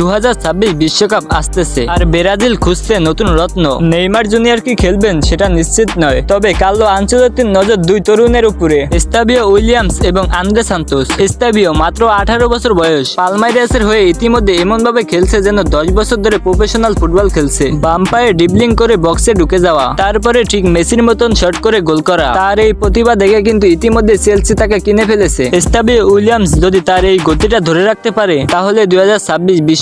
দু বিশ্বকাপ আসতেছে। আর ব্রাজিল খুঁজছে নতুন রত্ন। নেইমার জুনিয়র কি খেলবেন সেটা নিশ্চিত নয়। তবে কার্লো আঞ্চলতির নজর দুই তরুণের উপরে। এস্তাবিও উইলিয়ামস এবং আন্দ্রে সান্তোস। এস্তাবিও মাত্র আঠারো বছর বয়স। পালমাইরাসের হয়ে ইতিমধ্যে এমন ভাবে খেলছে যেন দশ বছর ধরে প্রফেশনাল ফুটবল খেলছে। বাম পায়ে ডিবলিং করে বক্সে ঢুকে যাওয়া। তারপরে ঠিক মেসির মতন শট করে গোল করা। তার এই প্রতিভা দেখে কিন্তু ইতিমধ্যে চেলসি তাকে কিনে ফেলেছে। এস্তাবিও উইলিয়ামস যদি তার এই গতিটা ধরে রাখতে পারে, তাহলে দুই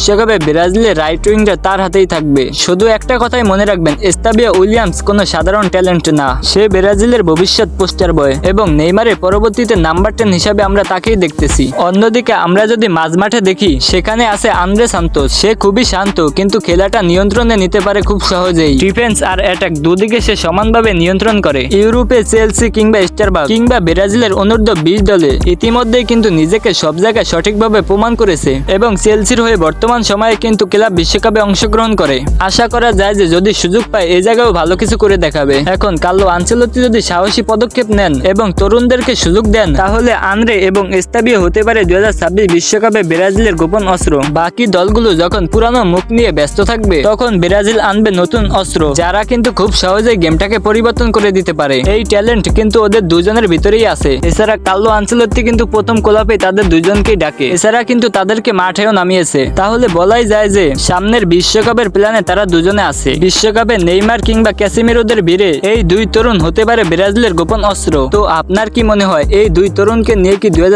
বিশ্বকাপে ব্রাজিলের রাইট উইংটা তার হাতেই থাকবে। শুধু একটা কথাই মনে রাখবেন, এস্তাবিয়া উইলিয়ামস কোনো সাধারণ ট্যালেন্ট না। সে ব্রাজিলের ভবিষ্যৎ পোস্টার বয় এবং নেইমারের পরবর্তীতে নাম্বার টেন হিসাবে আমরা তাকেই দেখতেছি। অন্যদিকে আমরা যদি মাঝমাঠে দেখি, সেখানে আছে আন্দ্রে সান্তোস। সে খুবই শান্ত, কিন্তু খেলাটা নিয়ন্ত্রণে নিতে পারে খুব সহজেই। ডিফেন্স আর অ্যাটাক দুদিকে সে সমানভাবে নিয়ন্ত্রণ করে। ইউরোপে চেলসি কিংবা স্টারবাগ কিংবা ব্রাজিলের অনূর্ধ্ব বিশ দলে ইতিমধ্যেই কিন্তু নিজেকে সব জায়গায় সঠিকভাবে প্রমাণ করেছে এবং চেলসির হয়ে বর্তমান সময়ে কিন্তু ক্লাব বিশ্বকাপে অংশগ্রহণ করে। আশা করা যায় যে যদি সুযোগ পায় এই জায়গায়ও ভালো কিছু করে দেখাবে। এখন কার্লো আঞ্চলতি যদি সাহসী পদক্ষেপ নেন এবং তরুণদেরকে সুযোগ দেন, তাহলে আন্দ্রে এবং এস্তাবিও হতে পারে দুই বিশ্বকাপে ব্রাজিলের গোপন অস্ত্র। বাকি দলগুলো যখন পুরানো মুখ নিয়ে ব্যস্ত থাকবে, তখন ব্রাজিল আনবে নতুন অস্ত্র, যারা কিন্তু খুব সহজেই গেমটাকে পরিবর্তন করে দিতে পারে। এই ট্যালেন্ট কিন্তু ওদের দুজনের ভিতরেই আছে। এছাড়া কার্লো আঞ্চলতি কিন্তু প্রথম কোলাপে তাদের দুজনকেই ডাকে। এছাড়া কিন্তু তাদেরকে মাঠেও নামিয়েছে। তাহলে বলাই যায় যে, সামনের বিশ্বকাপের প্ল্যানে তারা দুজনে আছে। বিশ্বকাপে নেইমার কিংবা ক্যাসিমিরোদের ভিড়ে এই দুই তরুণ হতে পারে ব্রাজিলের গোপন অস্ত্র। তো আপনার কি মনে হয়, এই দুই তরুণকে নিয়ে কি দুই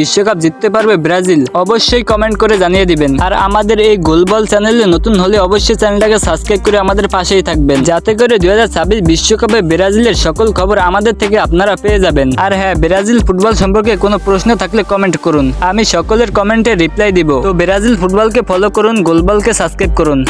বিশ্বকাপ জিততে পারবে ব্রাজিল? অবশ্যই কমেন্ট করে জানিয়ে দিবেন। আর আমাদের এই গোলবল চ্যানেলে নতুন হলে অবশ্যই চ্যানেলটাকে সাবস্ক্রাইব করে আমাদের পাশেই থাকবেন। যাতে করে দুই বিশ্বকাপে ব্রাজিলের সকল খবর আমাদের থেকে আপনারা পেয়ে যাবেন। আর হ্যাঁ ব্রাজিল ফুটবল সম্পর্কে কোনো প্রশ্ন থাকলে কমেন্ট করুন। আমি সকলের কমেন্টে রিপ্লাই দিব। তো ব্রাজিল ফুটবলকে ফলো করুন গোলবালকে সাবস্ক্রাইব করুন।